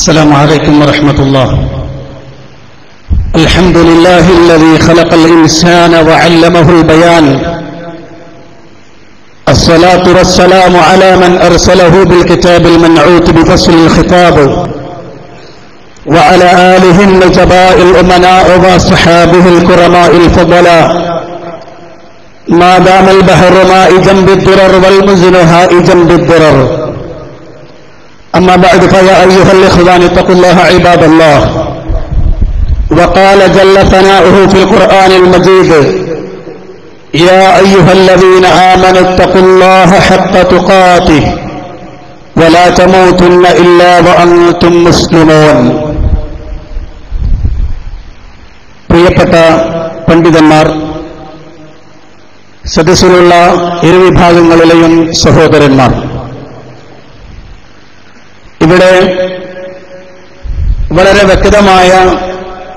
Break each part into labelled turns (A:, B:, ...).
A: السلام عليكم ورحمة الله. الحمد لله الذي خلق الإنسان وعلمه البيان. الصلاة والسلام على من أرسله بالكتاب المنعوت بفصل الخطاب. وعلى آله النجباء الأمناء وصحابه الكرماء الفضلاء. ما دام البحر مائجا بالدرر والمزن هائجا بالدرر أما بعد فيا أيها الإخوان اتقوا الله عباد الله وقال جل ثناؤه في القرآن المجيد يا أيها الذين آمنوا اتقوا الله حق تقاته ولا تموتن إلا وأنتم مسلمون പ്രിയപ്പെട്ട പണ്ഡിതന്മാർ സദസ്സിലുള്ള ഇരുവിഭാഗങ്ങളിലെയും സഹോദരന്മാർ ഇവിടെ വളരെ വ്യക്തമായ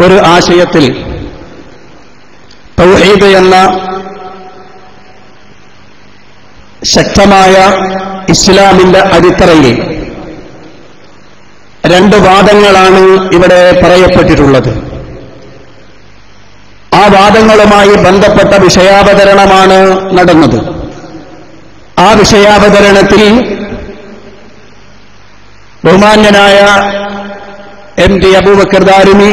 A: ഒരു ആശയത്തിൽ തൗഹീദ് എന്ന ശക്തമായ ഇസ്ലാമിന്റെ അടിത്തറയിൽ രണ്ട് വാദങ്ങളാണ് ഇവിടെ പറയപ്പെട്ടിട്ടുള്ളത്. ആ വാദങ്ങളുമായി ബന്ധപ്പെട്ട വിഷയാവതരണമാണ് നടന്നത്. ആ വിഷയാവതരണത്തിൽ ബഹുമാന്യനായ എം ടി അബൂബക്കർ ദാരിമി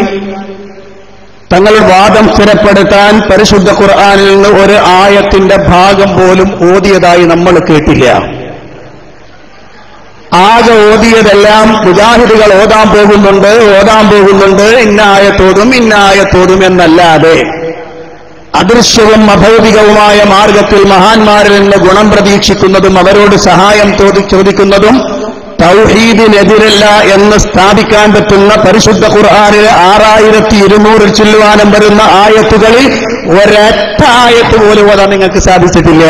A: തങ്ങൾ വാദം സ്ഥിരപ്പെടുത്താൻ പരിശുദ്ധ ഖുർആാനിൽ നിന്ന് ഒരു ആയത്തിന്റെ ഭാഗം പോലും ഓതിയതായി നമ്മൾ കേട്ടില്ല. ആകെ ഓതിയതെല്ലാം മുജാഹിദുകൾ ഓതാൻ പോകുന്നുണ്ട് ഓതാൻ പോകുന്നുണ്ട് ഇന്ന ആയത്തോതും ഇന്ന ആയത്തോതും എന്നല്ലാതെ. അദൃശ്യവും അഭൗതികവുമായ മാർഗത്തിൽ മഹാന്മാരിൽ നിന്ന് ഗുണം പ്രതീക്ഷിക്കുന്നതും അവരോട് സഹായം ചോദിക്കുന്നതും തൗഹീദിനെതിരല്ല എന്ന് സ്ഥാപിക്കാൻ പറ്റുന്ന പരിശുദ്ധ ഖുർആാനിലെ ആറായിരത്തി ഇരുന്നൂറിൽ ചെല്ലുവാനും വരുന്ന ആയത്തുകളിൽ ഒരൊറ്റ ആയത്ത് പോലും ഓതാൻ നിങ്ങൾക്ക് സാധിച്ചിട്ടില്ല.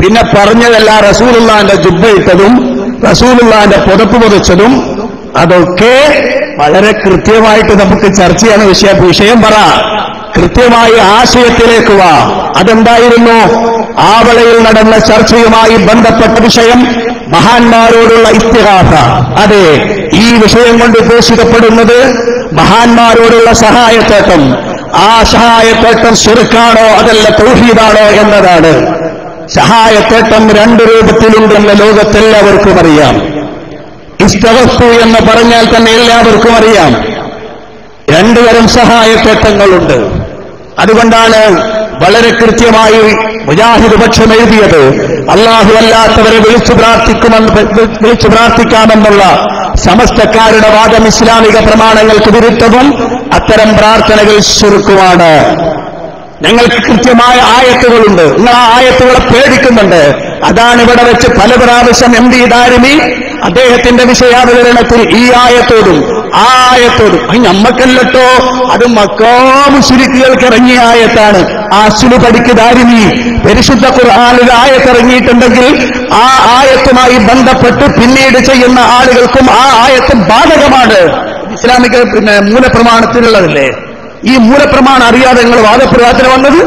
A: പിന്നെ പറഞ്ഞതല്ല റസൂലുള്ളാന്റെ ജുബ്ബയിട്ടതും റസൂലുള്ളാന്റെ പുതപ്പ് പുതച്ചതും അതൊക്കെ വളരെ കൃത്യമായിട്ട് നമുക്ക് ചർച്ച ചെയ്യണ വിഷയം വിഷയം പറ. കൃത്യമായി ആശയത്തിലേക്ക് വാ. അതെന്തായിരുന്നു? ആവളയിൽ നടന്ന ചർച്ചയുമായി ബന്ധപ്പെട്ട വിഷയം മഹാന്മാരോടുള്ള ഇത്യഹാസ അതെ ഈ വിഷയം കൊണ്ട് ഉദ്ദേശിക്കപ്പെടുന്നത് മഹാന്മാരോടുള്ള സഹായത്തേട്ടം. ആ സഹായത്തേട്ടം ശുരുക്കാണോ അതല്ല തൗഹീദാണോ എന്നതാണ്. സഹായത്തേട്ടം രണ്ട് രൂപത്തിലുണ്ടെന്ന് ലോകത്തെല്ലാവർക്കും അറിയാം. ഇസ്തവസ്തു എന്ന് പറഞ്ഞാൽ തന്നെ എല്ലാവർക്കും അറിയാം. രണ്ടുതരം സഹായത്തേട്ടങ്ങളുണ്ട്. അതുകൊണ്ടാണ് വളരെ കൃത്യമായി മുജാഹിദ് പക്ഷം എഴുതിയത്. അള്ളാഹു അല്ലാത്തവരെ വിളിച്ചു പ്രാർത്ഥിക്കുമെന്ന് വിളിച്ചു പ്രാർത്ഥിക്കാമെന്നുള്ള സമസ്തക്കാരുടെ വാദം ഇസ്ലാമിക പ്രമാണങ്ങൾക്ക് വിരുദ്ധവും അത്തരം പ്രാർത്ഥനകൾ ചുരുക്കുവാണ് ഞങ്ങൾക്ക് കൃത്യമായ ആയത്തുകളുണ്ട്. നിങ്ങൾ ആ ആയത്തുകളെ പേടിക്കുന്നുണ്ട്. അതാണ് ഇവിടെ വെച്ച് പല പ്രാവശ്യം എം ഡി ദാരിമി അദ്ദേഹത്തിന്റെ വിഷയാവതരണത്തിൽ ഈ ആയത്തോടും ആ അത് നമ്മക്കല്ലട്ടോ അത് മക്കാമുശുരിക്കുകൾക്ക് ഇറങ്ങിയ ആയത്താണ്. ആ സുനു പഠിക്ക് ദാരിണി പരിശുദ്ധ ഖുർആാനിൽ ആയത്തിറങ്ങിയിട്ടുണ്ടെങ്കിൽ ആ ആയത്തുമായി ബന്ധപ്പെട്ട് പിന്നീട് ചെയ്യുന്ന ആളുകൾക്കും ആ ആയത്തും ബാധകമാണ്. ഇസ്ലാമിക പിന്നെ മൂലപ്രമാണത്തിലുള്ളതല്ലേ? ഈ മൂലപ്രമാണം അറിയാതെ നിങ്ങൾ വാദപ്രവാദത്തിന് വന്നത്?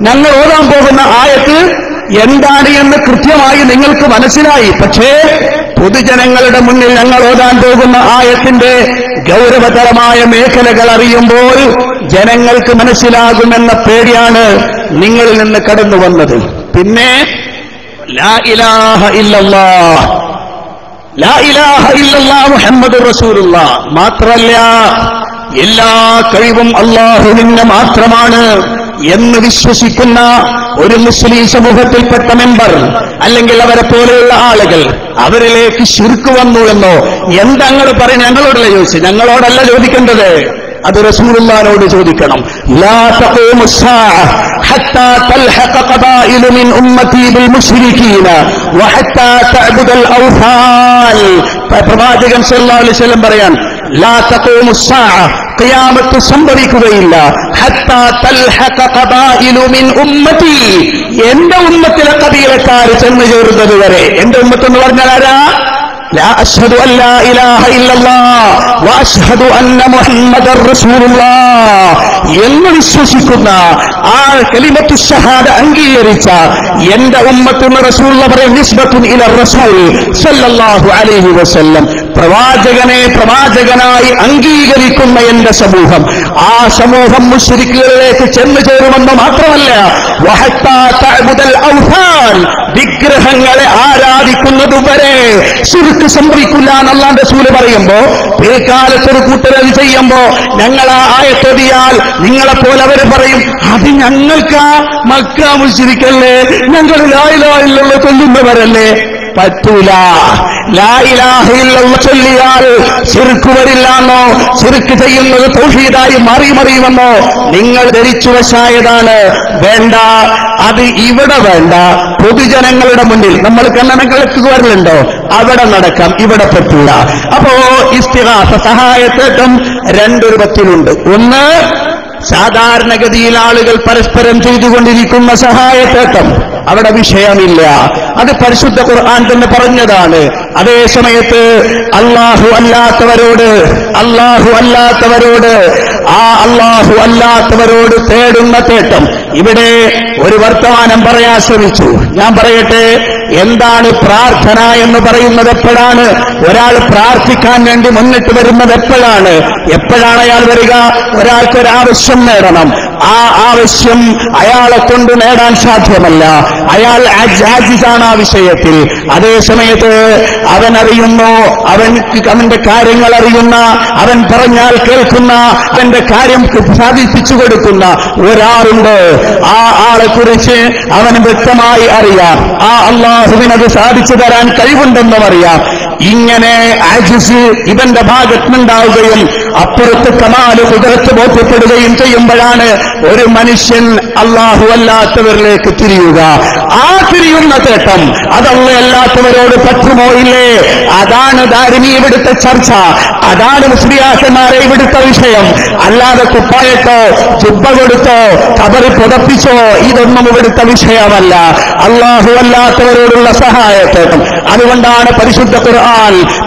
A: ഞങ്ങൾ ഓതാൻ പോകുന്ന ആയത്ത് എന്താണ് എന്ന് കൃത്യമായി നിങ്ങൾക്ക് മനസ്സിലായി. പക്ഷേ പൊതുജനങ്ങളുടെ മുന്നിൽ ഞങ്ങൾ ഓതാൻ പോകുന്ന ആയത്തിന്റെ ഗൗരവതരമായ മേഖലകൾ അറിയുമ്പോൾ ജനങ്ങൾക്ക് മനസ്സിലാകുമെന്ന പേടിയാണ് നിങ്ങളിൽ നിന്ന് കടന്നു വന്നത്. പിന്നെ ലാ ഇലാഹ ലാ ഇലാഹ മുഹമ്മദ് റസൂലുള്ള. മാത്രല്ല എല്ലാ കഴിവും അള്ളാഹുവിന് മാത്രമാണ്. എന്ന് വിശ്വസിക്കുന്ന ഒരു മുസ്ലിം സമൂഹത്തിൽപ്പെട്ട മെമ്പർ അല്ലെങ്കിൽ അവരെ പോലെയുള്ള ആളുകൾ അവരിലേക്ക് ശുരുക്ക് വന്നു എന്നോ എന്തങ്ങൾ പറയും ഞങ്ങളോടല്ല ചോദിച്ചു? ഞങ്ങളോടല്ല ചോദിക്കേണ്ടത്. അത് റസൂലുള്ളാനോട് ചോദിക്കണം. പ്രവാചകൻ സല്ലല്ലാഹു അലൈഹി വസല്ലം പറയാൻ ലാ തഖൂമു الساعة ഖിയാമത്ത് സംഭവിക്കുകയില്ല ഹത്താ തൽഹഖ ഖബായിലു മിൻ ഉമ്മതി എന്റെ ഉമ്മത്തിലെ കബീലക്കാർ ചെന്ന് ചേരുന്നത് വരെ എന്റെ ഉമ്മത്ത് എന്ന് പറഞ്ഞാൽ ആരാ لا أشهد أن لا إله إلا الله وأشهد أن محمد رسول الله എന്ന് വിശ്വസിക്കുന്ന ആ കലിമത്തു ഷഹാദ അംഗീകരിച്ച എന്റെ ഉമ്മത്തുന്ന റസൂൽ പറയും നിസ്ബത്തുൻ ഇല റസൂൽ സല്ലല്ലാഹു അലൈഹി വസല്ലം പ്രവാചകനെ പ്രവാചകനായി അംഗീകരിക്കുന്ന എന്റെ സമൂഹം. ആ സമൂഹം മുശ്രിക്കുകളിലേക്ക് ചെന്നു ചേരുമെന്ന് മാത്രമല്ല വിഗ്രഹങ്ങളെ ആരാധിക്കുന്നത് വരെ ശുരുക്ക് സംഭവിക്കില്ല എന്നല്ലാന്റെ സൂൽ പറയുമ്പോ പേക്കാലത്തൊരു കൂട്ടരത് ചെയ്യുമ്പോ ഞങ്ങൾ ആ ആയത്തൊതിയാൽ നിങ്ങളെ പോലെ അവർ പറയും അത് ഞങ്ങൾക്ക് മക്ക മുശ്രിക്കല്ലേ ഞങ്ങൾ ലായിലായിലുള്ള കൊല്ലുന്നവരല്ലേ പറ്റൂല. വരില്ലാന്നോ ചെറുക്ക് ചെയ്യുന്നത് തൗഹീദായി മറി മറിയുമെന്നോ നിങ്ങൾ ധരിച്ചു വശായതാണ്. വേണ്ട അത് ഇവിടെ വേണ്ട. പൊതുജനങ്ങളുടെ മുന്നിൽ നമ്മൾ കണ്ണനങ്ങൾക്ക് വരലുണ്ടോ? അവിടെ നടക്കാം ഇവിടെ പറ്റൂല. അപ്പോ ഇസ്തിഹാസ സഹായത്തേക്കും രണ്ട് രൂപത്തിലുണ്ട്. ഒന്ന് സാധാരണഗതിയിൽ ആളുകൾ പരസ്പരം ചെയ്തുകൊണ്ടിരിക്കുന്ന സഹായത്തേട്ടം. അവിടെ വിഷയമില്ല. അത് പരിശുദ്ധ ഖുർആൻ തന്നെ പറഞ്ഞതാണ്. അതേ സമയത്ത് അള്ളാഹു അല്ലാത്തവരോട് അള്ളാഹു അല്ലാത്തവരോട് ആ അള്ളാഹു അല്ലാത്തവരോട് തേടുന്ന തേട്ടം. ഇവിടെ ഒരു വർത്തമാനം പറയാൻ ശ്രമിച്ചു. ഞാൻ പറയട്ടെ എന്താണ് പ്രാർത്ഥന എന്ന് പറയുന്നത് എപ്പോഴാണ്? ഒരാൾ പ്രാർത്ഥിക്കാൻ വേണ്ടി മുന്നിട്ട് വരുന്നത് എപ്പോഴാണ്? എപ്പോഴാണ് അയാൾ വരിക? ഒരാൾക്ക് ഒരാവശ്യം നേടണം. ആ ആവശ്യം അയാളെ കൊണ്ട് നേടാൻ സാധ്യമല്ല. അയാൾ ആജിസാണ് ആ വിഷയത്തിൽ. അതേ സമയത്ത് അവൻ അറിയുന്നു അവൻ അവന്റെ കാര്യങ്ങൾ അറിയുന്ന അവൻ പറഞ്ഞാൽ കേൾക്കുന്ന അവന്റെ കാര്യം സാധിപ്പിച്ചു കൊടുക്കുന്ന ഒരാളുണ്ട്. ആ ആളെ കുറിച്ച് അവൻ വ്യക്തമായി അറിയാം. ആ അള്ളാഹുവിനത് സാധിച്ചു തരാൻ കഴിവുണ്ടെന്നും അറിയാം. ഇങ്ങനെ ആജിസ് ഇവന്റെ ഭാഗത്തുനിന്നുണ്ടാവുകയും അപ്പുറത്ത് കമാൽ കുതിരത്ത് ബോധ്യപ്പെടുകയും ചെയ്യുമ്പോഴാണ് ഒരു മനുഷ്യൻ അള്ളാഹു അല്ലാത്തവരിലേക്ക് തിരിയുക. ആ തിരിയുന്ന തേട്ടം അതല്ല അല്ലാത്തവരോട് പറ്റുമോ ഇല്ലേ? അതാണ് ധാരണി ഇവിടുത്തെ ചർച്ച. അതാണ് മുസ്ലിയാക്കന്മാരെ ഇവിടുത്തെ വിഷയം. അല്ലാതെ കുപ്പായത്തോ ചുപ്പ കൊടുത്തോ കബറി പുതപ്പിച്ചോ ഇതൊന്നും ഇവിടുത്തെ വിഷയമല്ല. അള്ളാഹു അല്ലാത്തവരോടുള്ള സഹായത്തേട്ടം അതുകൊണ്ടാണ് പരിശുദ്ധ ഖുർആൻ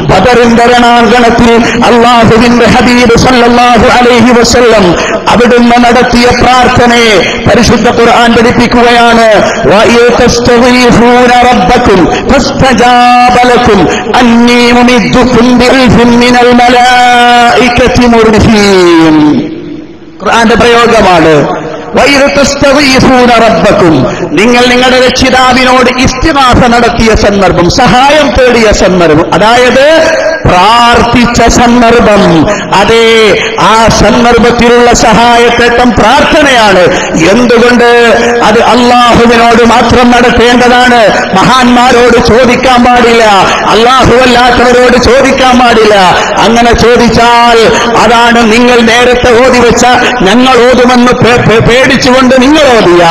A: ബദറിന്റെ രണാങ്കണത്തിൽ അള്ളാഹുവിന്റെ ഹബീബ് സല്ലല്ലാഹു അലൈഹി വസല്ലം അവിടുന്ന് നടത്തിയ പ്രാർത്ഥനയെ പരിശുദ്ധ ഖുർആൻ പഠിപ്പിക്കുകയാണ്. ഖുർആന്റെ പ്രയോഗമാണ്. റബ്ബക്കും. നിങ്ങൾ നിങ്ങളുടെ രക്ഷിതാവിനോട് ഇസ്തിമാസ നടത്തിയ സന്ദർഭം സഹായം തേടിയ സന്ദർഭം. അതായത് പ്രാർത്ഥിച്ച സന്ദർഭം. അതെ ആ സന്ദർഭത്തിലുള്ള സഹായത്തേട്ടം പ്രാർത്ഥനയാണ്. എന്തുകൊണ്ട്? അത് അള്ളാഹുവിനോട് മാത്രം നടത്തേണ്ടതാണ്. മഹാന്മാരോട് ചോദിക്കാൻ പാടില്ല. അള്ളാഹുവല്ലാത്തവരോട് ചോദിക്കാൻ പാടില്ല. അങ്ങനെ ചോദിച്ചാൽ അതാണ് നിങ്ങൾ നേരത്തെ ഓതി വെച്ച ഞങ്ങൾ ഓതുമെന്ന് പേടിച്ചുകൊണ്ട് നിങ്ങൾ ഓതിയ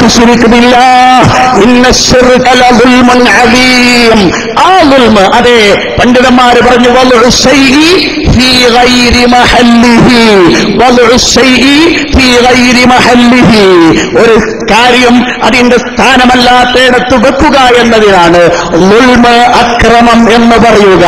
A: തുശ്രിക് ഇന്ന ആ അതെ പണ്ഡിതന്മാര് പറഞ്ഞു ഒരു കാര്യം അതിന്റെ സ്ഥാനമല്ലാത്തയിടത്ത് വെക്കുക എന്നതിനാണ് അക്രമം എന്ന് പറയുക.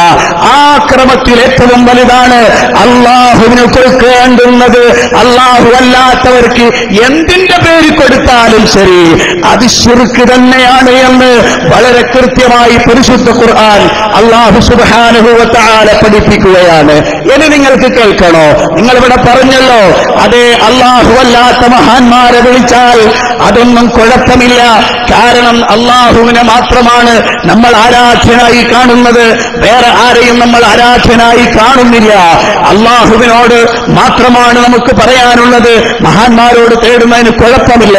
A: ആ അക്രമത്തിൽ ഏറ്റവും വലുതാണ് അള്ളാഹുവിന് കൊടുക്കേണ്ടുന്നത്. അള്ളാഹു അല്ലാത്തവർക്ക് എന്തിന്റെ പേര് കൊടുത്താലും ശരി അത് ശിർക്ക് തന്നെയാണ് എന്ന് വളരെ കൃത്യമായി പരിശുദ്ധ ഖുർആൻ അള്ളാഹു സുബാനുഭവത്താല പഠിപ്പിക്കുകയാണ്. ഇനി നിങ്ങൾക്ക് കേൾക്കണോ? നിങ്ങൾ ഇവിടെ പറഞ്ഞല്ലോ അതെ അള്ളാഹു അല്ലാത്ത മഹാന്മാരെ വിളിച്ചാൽ അതൊന്നും കുഴപ്പമില്ല. കാരണം അള്ളാഹുവിനെ മാത്രമാണ് നമ്മൾ ആരാധ്യനായി കാണുന്നത്. വേറെ ആരെയും നമ്മൾ ആരാധ്യനായി കാണുന്നില്ല. അള്ളാഹുവിനോട് മാത്രമാണ് നമുക്ക് പറയാനുള്ളത്. മഹാന്മാരോട് തേടുന്നതിന് കുഴപ്പമില്ല.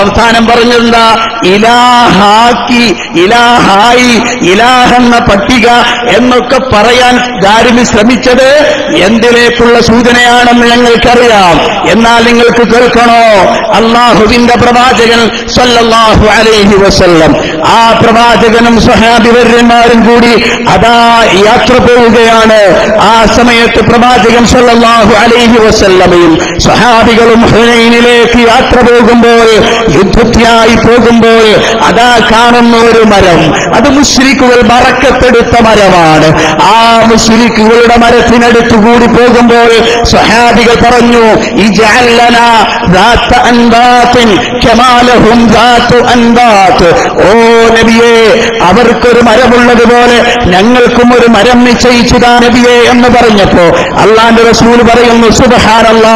A: അവസാനം പറഞ്ഞെന്താ ഇലാഹാക്കി ഇലാഹായി ഇലാഹെന്ന പട്ടിക എന്നൊക്കെ പറയാൻ ദാരിമി ശ്രമിച്ചത് എന്തിലേക്കുള്ള സൂചനയാണെന്ന് ഞങ്ങൾക്കറിയാം. എന്നാൽ നിങ്ങൾക്ക് കേൾക്കണോ? അള്ളാഹുവിന്റെ പ്രവാചകൻ സല്ലല്ലാഹു അലൈഹി വസല്ലം. ആ പ്രവാചകനും സഹാബിവര്യന്മാരും കൂടി അതാ യാത്ര പോവുകയാണ്. ആ സമയത്ത് പ്രവാചകൻ സല്ലല്ലാഹു അലൈഹി വസല്ലമയും സഹാബികളും ഹുനൈനിലേക്ക് യാത്ര പോകുമ്പോൾ യുദ്ധത്തിനായി പോകുമ്പോൾ അതാ കാണുന്ന ഒരു മരം. അത് മുഷിരിക്കുകൾ മറക്കപ്പെടുത്ത മരമാണ്. ആ മുഷിരിക്കുകളുടെ മരത്തിനടുത്ത് കൂടി പോകുമ്പോൾ സ്വഹാബികൾ പറഞ്ഞു ഓ നബിയെ അവർക്കൊരു മരമുള്ളതുപോലെ ഞങ്ങൾക്കും ഒരു മരം നിശ്ചയിച്ചു താ നബിയെ എന്ന് പറഞ്ഞപ്പോ അള്ളാന്റെ റസൂൽ പറയുന്നു സുബഹാനല്ല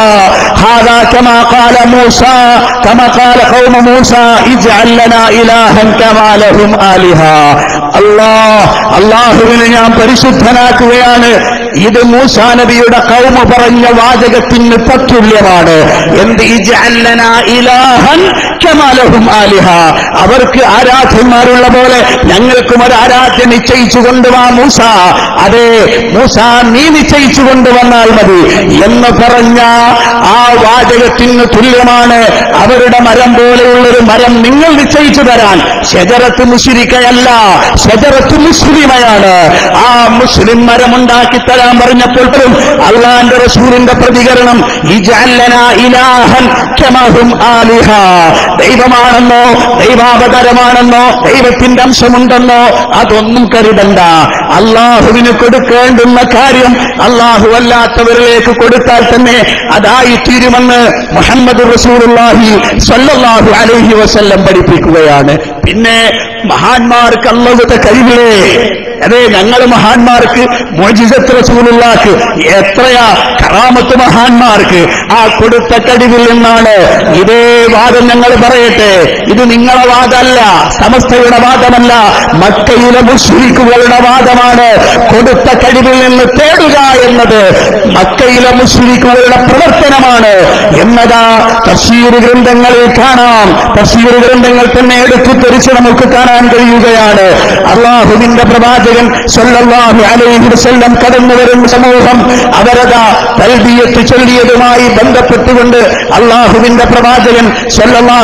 A: അല്ലാഹുവിനെ ഞാൻ പരിശുദ്ധനാക്കുകയാണ്. ഇത് മൂസാ നബിയുടെ കൗമ പറഞ്ഞ വാചകത്തിന് തത്തുല്യമാണ്. എന്ത് ഇലാഹൻ കമാ ലഹും ആലിഹ. അവർക്ക് ആരാധ്യന്മാരുള്ള പോലെ ഞങ്ങൾക്കും ഒരു ആരാധ്യ നിശ്ചയിച്ചു കൊണ്ടുവാ മൂസ. അതെ മൂസ നീ നിശ്ചയിച്ചു കൊണ്ടുവന്നാൽ മതി എന്ന് പറഞ്ഞ ആ വാചകത്തിന് തുല്യമാണ് അവരുടെ മരം പോലെയുള്ളൊരു മരം നിങ്ങൾ നിശ്ചയിച്ചു തരാൻ. ഷജറത്ത് മുസ്ലിക്കയല്ല ഷജറത്ത് മുസ്ലിമയാണ്. ആ മുസ്ലിം മരം ഉണ്ടാക്കി തരാൻ പറഞ്ഞപ്പോൾ പോലും അള്ളാന്റെ റസൂലിന്റെ പ്രതികരണം ഇലാഹൻ ആലിഹ. ദൈവമാണെന്നോ ദൈവാവതരമാണെന്നോ ദൈവത്തിന്റെ അംശമുണ്ടെന്നോ അതൊന്നും കരുതണ്ട. അള്ളാഹുവിന് കൊടുക്കേണ്ടുന്ന കാര്യം അള്ളാഹു അല്ലാത്തവരിലേക്ക് കൊടുത്താൽ തന്നെ അതായി തീരുമെന്ന് മുഹമ്മദ് റസൂറുല്ലാഹി സല്ലാഹു അലഹി വസല്ലം പഠിപ്പിക്കുകയാണ്. പിന്നെ മഹാന്മാർക്ക് അള്ളവത്തെ കഴിവിലേ അതെ ഞങ്ങൾ മഹാന്മാർക്ക് മോജിസത്ത് റസൂലുള്ളാക്ക് എത്രയാ കറാമത്ത് മഹാന്മാർക്ക് ആ കൊടുത്ത കഴിവിൽ നിന്നാണ്. ഇതേ വാദം ഞങ്ങൾ പറയട്ടെ ഇത് നിങ്ങളെ വാദമല്ല സമസ്തയുടെ വാദമല്ല മക്കയിലെ മുസ്ലിക്കുകളുടെ വാദമാണ്. കൊടുത്ത കഴിവിൽ നിന്ന് തേടുക എന്നത് മക്കയിലെ മുസ്ലിക്കുകളുടെ പ്രവർത്തനമാണ്. എന്നതാ തഫ്സീർ ഗ്രന്ഥങ്ങളിൽ കാണാം. തഫ്സീർ ഗ്രന്ഥങ്ങൾ തന്നെ എടുത്തു തെറിച്ച് നമുക്ക് കാണാൻ കഴിയുകയാണ്. അള്ളാഹുവിന്റെ പ്രവാചകൻ സല്ലല്ലാഹു അലൈഹി കടന്നു വരും സമൂഹം അവരതാ തൽബിയത്ത് ചൊല്ലിയതുമായി ബന്ധപ്പെട്ടുകൊണ്ട് അള്ളാഹുവിന്റെ പ്രവാചകൻ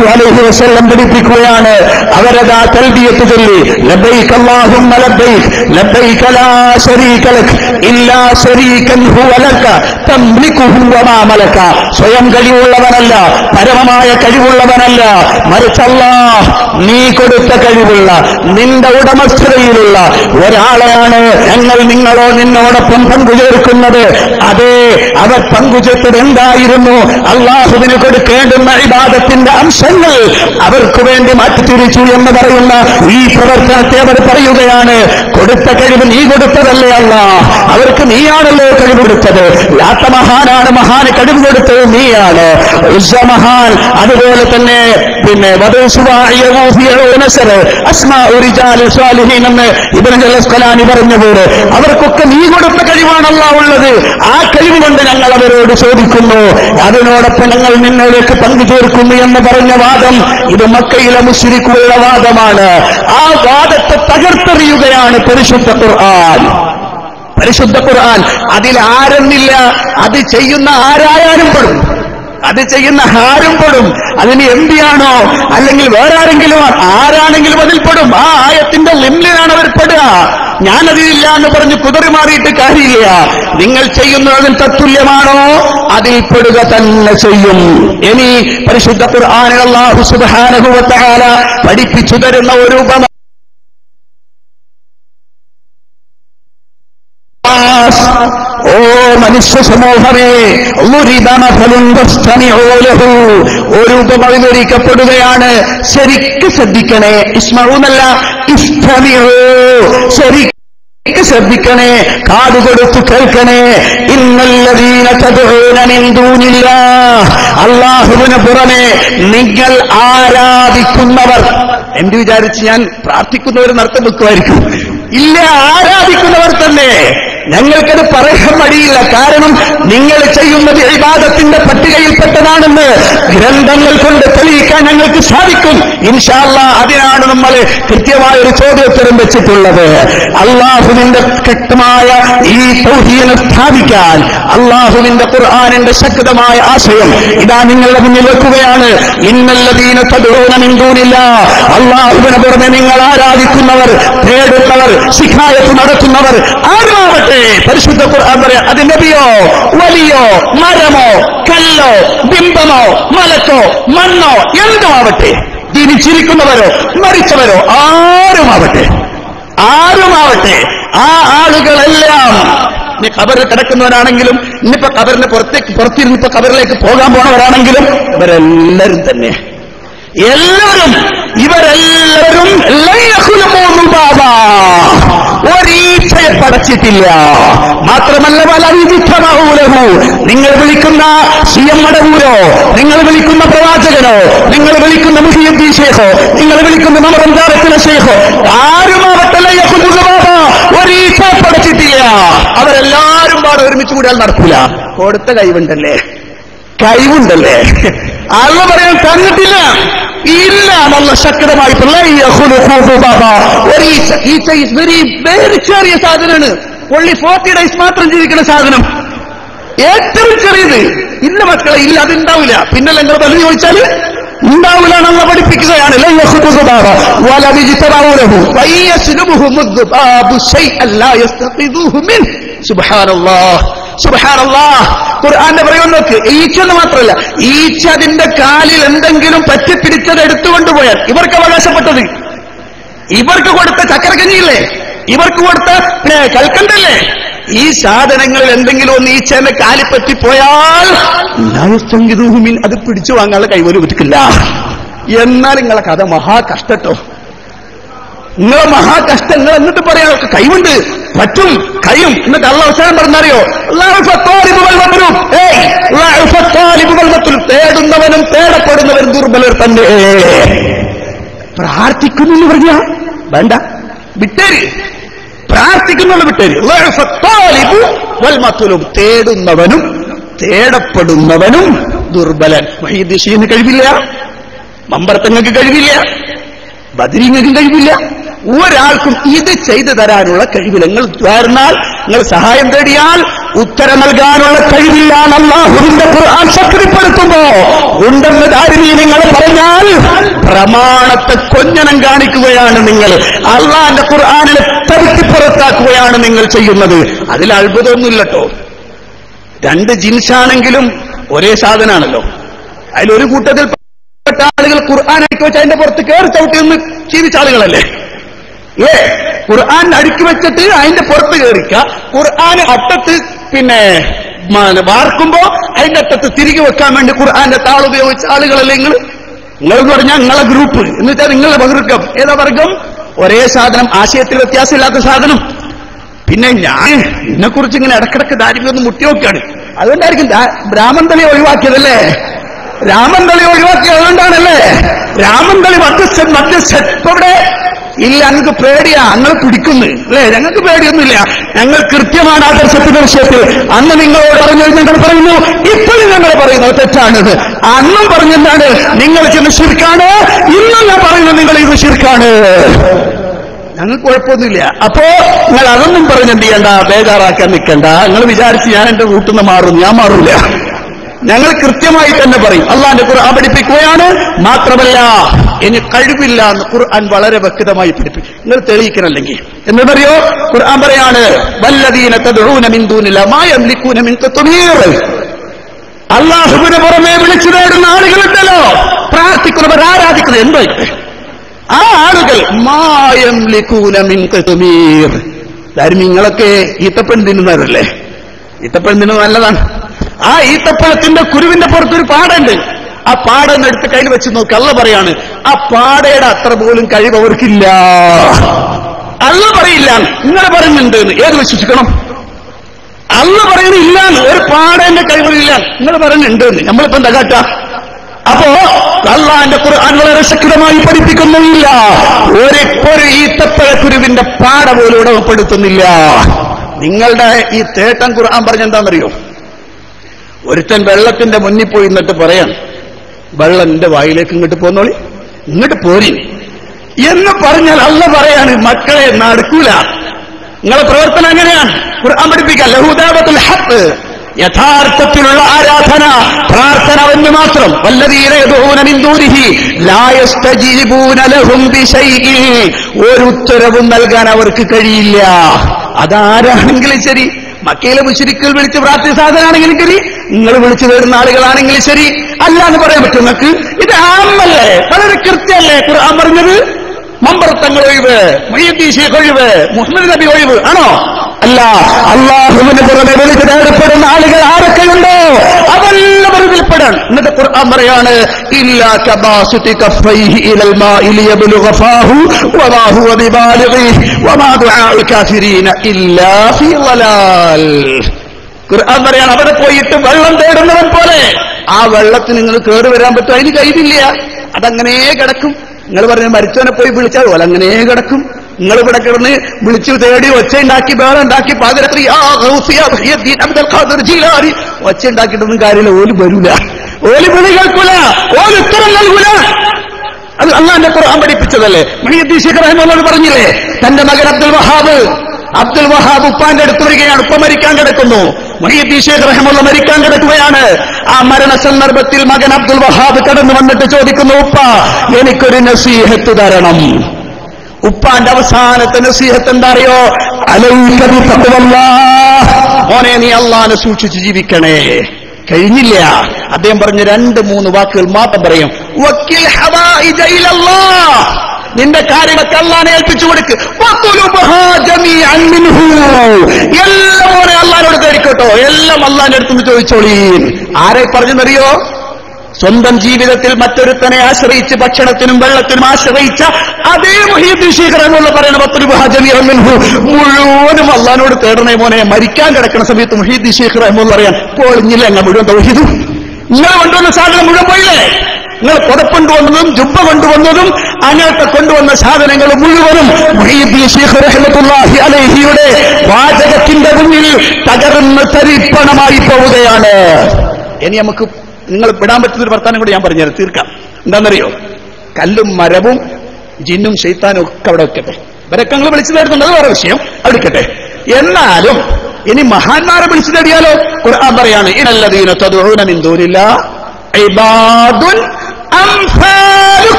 A: സല്ലല്ലാഹു അലൈഹി വസല്ലം പഠിപ്പിക്കുകയാണ്. അവരതാ തൽബിയത്ത് ചൊല്ലി ലബൈക അല്ലാഹുമ്മ ലബൈക ലബൈക ലാ ശരീക ലക് ഇല്ലാ ശരീകൻ ഹുവ ലക തംലികുഹു വമാ മലക. സ്വയം കഴിവുള്ളവനല്ല പരമമായ കഴിവുള്ളവനല്ല അല്ലാഹ് നീ കൊടുത്ത കഴിവുള്ള നിന്റെ ഉടമസ്ഥതയിലുള്ള ഒരാളെയാണ് ഞങ്ങൾ നിങ്ങളോ നിന്നോടൊപ്പം പങ്കുചേർക്കുന്നത്. അതെ അവർ പങ്കുചേർത്തത് എന്തായിരുന്നു? അള്ളാഹുവിന് കൊടുക്കേണ്ടുന്ന ഇബാദത്തിന്റെ അംശങ്ങൾ അവർക്ക് വേണ്ടി മാറ്റിത്തിരിച്ചു എന്ന് പറയുന്ന ഈ പ്രവർത്തനത്തെ അവർ പറയുകയാണ് കൊടുത്ത കഴിവ് നീ കൊടുത്തതല്ലേ അല്ല? അവർക്ക് നീയാണല്ലോ കഴിവ് കൊടുത്തത്. ലാത്ത മഹാനാണ് മഹാന് കഴിവ് കൊടുത്തത് നീയാണ്. മഹാൻ അതുപോലെ തന്നെ പിന്നെ എന്ന് ഇബൻ ജലസ്കലാനി പറഞ്ഞപോലെ അവർക്കൊക്കെ നീ കൊടുത്ത കഴിവാണല്ല ഉള്ളത്. ആ കഴിവ് കൊണ്ട് ഞങ്ങൾ അവരോട് ചോദിക്കുന്നു. അതിനോടൊപ്പം ഞങ്ങൾ നിന്നോടേക്ക് പങ്കു ചേർക്കുന്നു എന്ന് പറഞ്ഞ വാദം ഇത് മക്കയിലെ മുസ്ലിക്കുള്ള വാദമാണ്. ആ വാദത്തെ തകർത്തെറിയുകയാണ് പരിശുദ്ധ ഖുർആൻ. പരിശുദ്ധ ഖുർആൻ അതിൽ ആരെന്നില്ല അത് ചെയ്യുന്ന ആരായാലും പെടും. അത് ചെയ്യുന്ന ആരും പെടും. അതിന് എം ആണോ അല്ലെങ്കിൽ വേറെ ആരെങ്കിലും ആരാണെങ്കിലും അതിൽ പെടും. ആ ആയത്തിന്റെ ലിംലിനാണ് അവർ പെടുക. ഞാനതിലില്ല എന്ന് പറഞ്ഞ് കുതറി മാറിയിട്ട് കാര്യമില്ല. നിങ്ങൾ ചെയ്യുന്നതിൽ തത്തുല്യമാണോ? അതിൽ പെടുക തന്നെ ചെയ്യും. ഇനി പരിശുദ്ധ തആല പഠിപ്പിച്ചു തരുന്ന ഒരു ഉപമ ഓ മനുഷ്യ സമൂഹമേ ഒരു ഉപമ ശരിക്ക് ശ്രദ്ധിക്കണേ ഇസ്മഊന്നല്ല ഇസ്തമിയോ ശരി ശ്രദ്ധിക്കണേ കാത് കൊടുത്തു കേൾക്കണേ ഇന്നല്ലതീന തദൂനില്ല അള്ളാഹുവിന് പുറമെ നിങ്ങൾ ആരാധിക്കുന്നവർ. എന്ത് വിചാരിച്ച് ഞാൻ പ്രാർത്ഥിക്കുന്നവർ നടത്തം വെക്കുമായിരിക്കും ഇല്ല ആരാധിക്കുന്നവർ തന്നെ. ഞങ്ങൾക്കത് പറയാൻ മടിയില്ല കാരണം നിങ്ങൾ ചെയ്യുന്നത് ഇബാദത്തിന്റെ പട്ടികയിൽപ്പെട്ടതാണെന്ന് ഗ്രന്ഥങ്ങൾ കൊണ്ട് തെളിയിക്കാൻ ഞങ്ങൾക്ക് സാധിക്കും. ഇൻഷാല്ല അതിനാണ് നമ്മൾ കൃത്യമായ ഒരു ചോദ്യോത്തരം വെച്ചിട്ടുള്ളത്. അള്ളാഹുവിന്റെ ശക്തമായ ഈ തൗഹീനെ സ്ഥാപിക്കാൻ അള്ളാഹുവിന്റെ ഖുർആാനിന്റെ ശക്തമായ ആശയം ഇതാ നിങ്ങളുടെ മുന്നിൽ വെക്കുകയാണ്. ഇന്നല്ലതീന തടൂനമിന്തൂനില്ല അള്ളാഹുവിനെ പുറമെ നിങ്ങൾ ആരാധിക്കുന്നവർ തേടുന്നവർ ശിഖായത്ത് നടത്തുന്നവർ പരിശുദ്ധ ഖുർആൻ പറയാം അത് നബിയോ വലിയോ മരമോ കല്ലോ ബിംബമോ മലക്കോ മണ്ണോ എന്തോ ആവട്ടെ ജീവിച്ചിരിക്കുന്നവരോ മരിച്ചവരോ ആരുമാവട്ടെ? ആരുമാവട്ടെ? ആ ആളുകളെല്ലാം നീ കബറിൽ കിടക്കുന്നവരാണെങ്കിലും ഇന്നിപ്പോ കബറിന് പുറത്തേക്ക് പുറത്തിരുന്നിപ്പോ കബറിലേക്ക് പോകാൻ പോണവരാണെങ്കിലും ഇവരെല്ലാവരും തന്നെ. എല്ലാവരും ഇവരെല്ലാവരും ബാബാ. പടച്ചിട്ടില്ല മാത്രമല്ല പല വിവിധമാവൂലഹു നിങ്ങൾ വിളിക്കുന്ന സി എം മടവൂരോ നിങ്ങൾ വിളിക്കുന്ന പ്രവാചകനോ നിങ്ങൾ വിളിക്കുന്ന മുഹിയുദ്ദീൻ ഷേഖോ നിങ്ങൾ വിളിക്കുന്ന നമറന്താരത്തിലെ ഷേഖോ ആരുമാവട്ടല്ല. ഒരീച്ചയെ പടച്ചിട്ടില്ല അവരെല്ലാരും പാടെ ഒരുമിച്ച് കൂടിയാൽ നടക്കൂല കൊടുത്ത കൈവുണ്ടല്ലേ കഴിവുണ്ടല്ലേ അള്ള പറയാൻ തന്നിട്ടില്ല. ഇല്ല നല്ല ശക്തമായി വെരി വെരി ചെറിയ സാധനമാണ്. ഒള്ളി ഫോർട്ടി ഡേയ്സ് മാത്രം ജീവിക്കുന്ന സാധനം. ഏറ്റവും ചെറിയത്. ഇല്ല മക്കളെ ഇല്ല അത് ഉണ്ടാവില്ല പിന്നെ നിങ്ങൾ പലത് ചോദിച്ചാൽ ഉണ്ടാവില്ല നമ്മൾ പഠിപ്പിക്കുകയാണ്. لا ഖുർആാന്റെ പറയുന്ന നോക്ക് ഈച്ചെന്ന് മാത്രമല്ല ഈച്ച അതിന്റെ കാലിൽ എന്തെങ്കിലും പറ്റിപ്പിടിച്ചത് എടുത്തുകൊണ്ട് പോയാൽ ഇവർക്ക് അവകാശപ്പെട്ടത്. ഇവർക്ക് കൊടുത്ത ചക്കരക്കഞ്ഞിയില്ലേ? ഇവർക്ക് കൊടുത്ത കൽക്കണ്ടല്ലേ? ഈ സാധനങ്ങളിൽ എന്തെങ്കിലും ഒന്ന് ഈച്ചേന്റെ കാലിൽ പറ്റിപ്പോയാൽ അത് പിടിച്ചു വാങ്ങാനുള്ള കൈവരും പറ്റില്ല എന്നാൽ നിങ്ങളെ കഥ മഹാ കഷ്ടട്ടോ നിങ്ങളെ മഹാ കഷ്ടം നിങ്ങൾ എന്നിട്ട് പറയാം. "ഒക്കെ കൈവുണ്ട്. പറ്റും. കഴിയും. എന്നിട്ട് അള്ള അവസാനം പറഞ്ഞറിയോ? തേടുന്നവനും തേടപ്പെടുന്നവരും ദുർബലർ തന്നെ. പ്രാർത്ഥിക്കുന്നു എന്ന് പറഞ്ഞ? വേണ്ട. വിട്ടേര്. പ്രാർത്ഥിക്കുന്നുള്ള വിട്ടേര്. വൽമത്തുലും. തേടുന്നവനും തേടപ്പെടുന്നവനും ദുർബലൻ. മഹീദിഷീന് കഴിവില്ല. മമ്പറത്തങ്ങൾക്ക് കഴിവില്ല. ബദരീങ്ങൾക്കും കഴിവില്ല. ഒരാൾക്കും ഇത് ചെയ്തു തരാനുള്ള കഴിവില്ല നിങ്ങൾ ദ്വാരന്നാൽ നിങ്ങൾ സഹായം തേടിയാൽ ഉത്തരം നൽകാനുള്ള കഴിവില്ല അള്ളാഹുവിന്റെ ഖുർആൻ ശക്തിപ്പെടുത്തുമ്പോ ഉണ്ടെന്ന് ധാരണി നിങ്ങൾ പറഞ്ഞാൽ പ്രമാണത്തെ കൊഞ്ഞനം കാണിക്കുകയാണ് നിങ്ങൾ. ഖുർആാനിനെ തരുത്തി പുറത്താക്കുകയാണ് നിങ്ങൾ ചെയ്യുന്നത്. അതിൽ അത്ഭുതമൊന്നുമില്ലട്ടോ രണ്ട് ജിൻസാണെങ്കിലും ഒരേ സാധനമാണല്ലോ അതിലൊരു കൂട്ടത്തിൽ ആളുകൾ ഖുർആൻ വെച്ചാൽ വെച്ച് അതിന്റെ പുറത്ത് കയറി ചവിട്ടി നിന്ന് ജീവിച്ച ആളുകളല്ലേ? ഏ ഖുർആൻ അടുക്കി വെച്ചിട്ട് അതിന്റെ പുറത്ത് കയറിക്ക ഖുർആൻ അട്ടത്ത് പിന്നെ വാർക്കുമ്പോ അതിന്റെ അറ്റത്ത് തിരികെ വെക്കാൻ വേണ്ടി ഖുർആന്റെ താൾ ഉപയോഗിച്ച ആളുകളല്ലേ നിങ്ങൾ നിങ്ങൾ പറഞ്ഞാൽ നിങ്ങളെ ഗ്രൂപ്പ് എന്ന് വെച്ചാൽ നിങ്ങളുടെ വർഗം ഏതാ വർഗം? ഒരേ സാധനം ആശയത്തിൽ വ്യത്യാസമില്ലാത്ത സാധനം. പിന്നെ ഞാൻ എന്നെ കുറിച്ച് ഇങ്ങനെ ഇടക്കിടക്ക് ദാരിദ്ര്യം ഒന്ന് മുട്ടി നോക്കുകയാണ് അതുകൊണ്ടായിരിക്കും രാമന്തളി ഒഴിവാക്കിയതല്ലേ? രാമന്തളി ഒഴിവാക്കിയത് അതുകൊണ്ടാണല്ലേ രാമന്തളി മധ്യസ്ഥൻ മധ്യസ്ഥൻ. ഇവിടെ ഇല്ല ഞങ്ങൾക്ക് പേടിയാ. ഞങ്ങൾ പിടിക്കുന്നു അല്ലേ? ഞങ്ങൾക്ക് പേടിയൊന്നുമില്ല. ഞങ്ങൾ കൃത്യമാണ് ആദർശത്തിന്റെ വിഷയത്തിൽ. അന്ന് നിങ്ങളോട് പറഞ്ഞു ഞങ്ങൾ പറയുന്നു. ഇപ്പോഴും ഞങ്ങൾ പറയുന്നു തെറ്റാണിത്. അന്നും പറഞ്ഞെന്താണ്? നിങ്ങൾ ചെന്ന് ശിർക്കാണ്. ഇന്നും ഞാൻ പറയുന്നു നിങ്ങൾ ഇത് ശിർക്കാണ്. ഞങ്ങൾക്ക് കുഴപ്പമൊന്നുമില്ല. അപ്പോ നിങ്ങൾ അതൊന്നും പറഞ്ഞെന്ത് ചെയ്യണ്ട? ബേജാറാക്കാൻ നിൽക്കണ്ട. നിങ്ങൾ വിചാരിച്ച് ഞാൻ എന്റെ വീട്ടിൽ നിന്ന് മാറും. ഞാൻ മാറൂല. ഞങ്ങൾ കൃത്യമായി തന്നെ പറയും. അള്ളാന്റെ ഖുർആൻ പഠിപ്പിക്കുകയാണ്. മാത്രമല്ല ഇനി കഴിവില്ല എന്ന് ഖുർആൻ വളരെ വ്യക്തമായി പഠിപ്പിക്കും നിങ്ങൾ തെളിയിക്കണല്ലെങ്കിൽ. എന്നറിയോ ഖുർആൻ പറയാണ് വല്ലദീന അള്ളാഹുവിന് പുറമെ വിളിച്ചു നേടുന്ന ആളുകളുണ്ടല്ലോ പ്രാർത്ഥിക്കുന്നവർ ആരാധിക്കുന്നത്? എന്തോ? ആ ആളുകൾ മായം ലിക്കൂനമിൻ തെതുമീർ നിങ്ങളൊക്കെ ഈത്തപ്പൻ തിന്നുന്നവരല്ലേ? ഈത്തപ്പൻ തിന്നുന്നത് നല്ലതാണ്. ആ ഈത്തപ്പഴത്തിന്റെ കുരുവിന്റെ പുറത്തൊരു പാടുണ്ട്. ആ പാടൊന്ന് എടുത്ത് കയ്യിൽ വെച്ച് നോക്ക്. അല്ല പറയാണ് ആ പാടയുടെ അത്ര പോലും കഴിവ് അവർക്കില്ല. അല്ല പറയില്ല. നിങ്ങൾ പറയുന്നുണ്ട്. ഏത് വിശ്വസിക്കണം? അല്ല പറയുന്നില്ല ഒരു പാടേന്റെ കഴിവില്ല നിങ്ങൾ പറയുന്നുണ്ട്. നമ്മളിപ്പോ എന്താ കാട്ട? അപ്പോ അള്ളാന്റെ ഖുർആൻ വളരെ ശക്തമായി പഠിപ്പിക്കുന്നില്ല. ഒരു ഒരു ഈത്തപ്പഴക്കുരുവിന്റെ പാട പോലും ഉടമപ്പെടുത്തുന്നില്ല നിങ്ങളുടെ ഈ തേട്ടം ഖുർആൻ പറഞ്ഞെന്താണെന്നറിയോ ഒരുത്തൻ വെള്ളത്തിന്റെ മുന്നിൽ പോയി എന്നിട്ട് പറയാം വെള്ളം എന്റെ വായിലേക്ക് ഇങ്ങോട്ട് പോന്നോളി ഇങ്ങോട്ട് പോരി എന്ന് പറഞ്ഞാൽ അല്ല പറയാണ് മക്കളെ നടക്കൂല നിങ്ങളെ പ്രവർത്തനം എങ്ങനെയാണ്? ഖുർആൻ പഠിപ്പിക്കുക ലഹുദാബത്തുൽ യഥാർത്ഥത്തിലുള്ള ആരാധന പ്രാർത്ഥന എന്ന് മാത്രം. ഒരു ഉത്തരവും നൽകാൻ അവർക്ക് കഴിയില്ല. അതാരാണെങ്കിലും ശരി. മക്കയിലെ മുഷിരിക്കൽ വിളിച്ച് പ്രാർത്ഥന സാധനമാണെങ്കിലും ശരി. നിങ്ങൾ വിളിച്ചു തരുന്ന ആളുകളാണെങ്കിൽ ശരി. അല്ല എന്ന് പറയാൻ പറ്റും നിങ്ങൾക്ക്. ഇത് ആമല്ലേ? വളരെ കൃത്യമല്ലേ ഖുർആൻ പറഞ്ഞത്? മമ്പറത്തങ്ങൾ ഒഴിവ് മൊയ്യദ്ദീൻ ഷേഖ് ഒഴിവ് മുഹമ്മദ് നബി ഒഴിവ്. ആണോ? അല്ല അള്ളാഹുവിന് പുറമെ വിളിച്ച് നേടപ്പെടുന്ന ആളുകൾ ആരൊക്കെയുണ്ടോ? അവരെല്ലാവരും വിൽപ്പെടാൻ എന്നിട്ട് ഖുർആൻ പറയാണ് ഇല്ലാ വമാ ഹുവ വമാ ദുആഉൽ കാഫിരീന ഇല്ലാ ഫീ ഖുർആൻ പറയാണ് അവിടെ പോയിട്ട് വെള്ളം തേടുന്നവൻ പോലെ. ആ വെള്ളത്തിന് നിങ്ങൾ കേട് വരാൻ പറ്റും അതിന് കഴിവില്ല. അതങ്ങനെ കിടക്കും. നിങ്ങൾ പറഞ്ഞ മരിച്ചവനെ പോയി വിളിച്ചാൽ പോലെ അങ്ങനെ കിടക്കും. നിങ്ങൾ ഇവിടെ കിടന്ന് വിളിച്ചു തേടി ഒച്ച ഉണ്ടാക്കി വേറെ ഉണ്ടാക്കി പാതിരത്രി ഒച്ച ഉണ്ടാക്കിയിട്ടൊന്നും കാര്യമില്ല ഓൽ വരൂല. ഓൽ വിളി കേൾക്കൂല ഓൽ ഉത്തരം നൽകൂല. അത് അള്ളാന്റെ ഖുർആൻ പഠിപ്പിച്ചതല്ലേ? മുഹിയുദ്ദീൻ ശേഖർ റഹ്മുള്ളാഹി പറഞ്ഞില്ലേ തന്റെ മകൻ അബ്ദുൽ വഹാബ് അബ്ദുൽ വഹാബ് ഉപ്പാന്റെ അടുത്ത് വരികയാണ് ഉപ്പ മരിക്കാൻ കിടക്കുന്നു. മുഹിയുദ്ദീൻ ശേഖ് റഹ്മുള്ള മരിക്കാൻ കിടക്കുകയാണ്. ആ മരണ സന്ദർഭത്തിൽ മകൻ അബ്ദുൽ വഹാബ് കടന്നു വന്നിട്ട് ചോദിക്കുന്നു ഉപ്പ എനിക്കൊരു നസീഹത്ത് തരണം. ഉപ്പാന്റെ അവസാനത്തെ നസീഹത്ത് എന്താ അറിയോ. മോനെ നീ അള്ളാനെ സൂക്ഷിച്ച് ജീവിക്കണേ. കഴിഞ്ഞില്ല. അദ്ദേഹം പറഞ്ഞ രണ്ട് മൂന്ന് വാക്കുകൾ മാത്രം പറയും. വക്കിൽ. നിന്റെ കാര്യമൊക്കെ അള്ളാനെ ഏൽപ്പിച്ചു കൊടുക്ക്. എല്ലാം മോനെ അള്ളാനോട് തേടിക്കോട്ടോ. എല്ലാം അള്ളാന്റെ അടുത്തുനിന്ന് ചോദിച്ചോളീൻ. ആരെ പറഞ്ഞെന്നറിയോ? സ്വന്തം ജീവിതത്തിൽ മറ്റൊരുത്തനെ ആശ്രയിച്ച് ഭക്ഷണത്തിനും വെള്ളത്തിനും ആശ്രയിച്ച അതേ മുഹീദ്ദീൻ ശേഖർ എന്നുള്ള പറയുന്ന പത്തൊരു മിൻഹു മുഴുവനും അള്ളഹാനോട് തേടണേ മോനെ. മരിക്കാൻ കിടക്കുന്ന സമയത്ത് മുഹീദ്ദീൻ ശേഖർ എന്ന് പറയാൻ പോളിഞ്ഞില്ല എന്നാ മുഴുവൻ തൗഹീദും? നിങ്ങൾ കൊണ്ടുവന്ന സാധനം മുഴുവൻ പോയില്ലേ? നിങ്ങൾ പുറക്കൊണ്ടുവന്നതും ജുബ്ബ കൊണ്ടുവന്നതും അങ്ങനത്തെ കൊണ്ടുവന്ന സാധനങ്ങൾ മുഴുവനും വാചകത്തിന്റെ മുന്നിൽ തകർന്ന് തരിപ്പണമായി പോവുകയാണ്. ഇനി നമുക്ക് നിങ്ങൾ വിടാൻ പറ്റുന്ന ഒരു വർത്താനം കൂടി ഞാൻ പറഞ്ഞുതരാം തീർക്കാം. എന്താണെന്നറിയോ? കല്ലും മരവും ജിന്നും ശൈത്താനും ഒക്കെ അവിടെ വെക്കട്ടെ ഇവരൊക്കെ നിങ്ങൾ വിളിച്ചു തരുന്നുണ്ട് അത് വേറെ വിഷയം. അവിടെ എന്നാലും ഇനി മഹാന്മാരെ വിളിച്ചു തേടിയാലോ? ഖുർആൻ പറയാണ് ഇനല്ലദീന തദ്ഊന മിൻ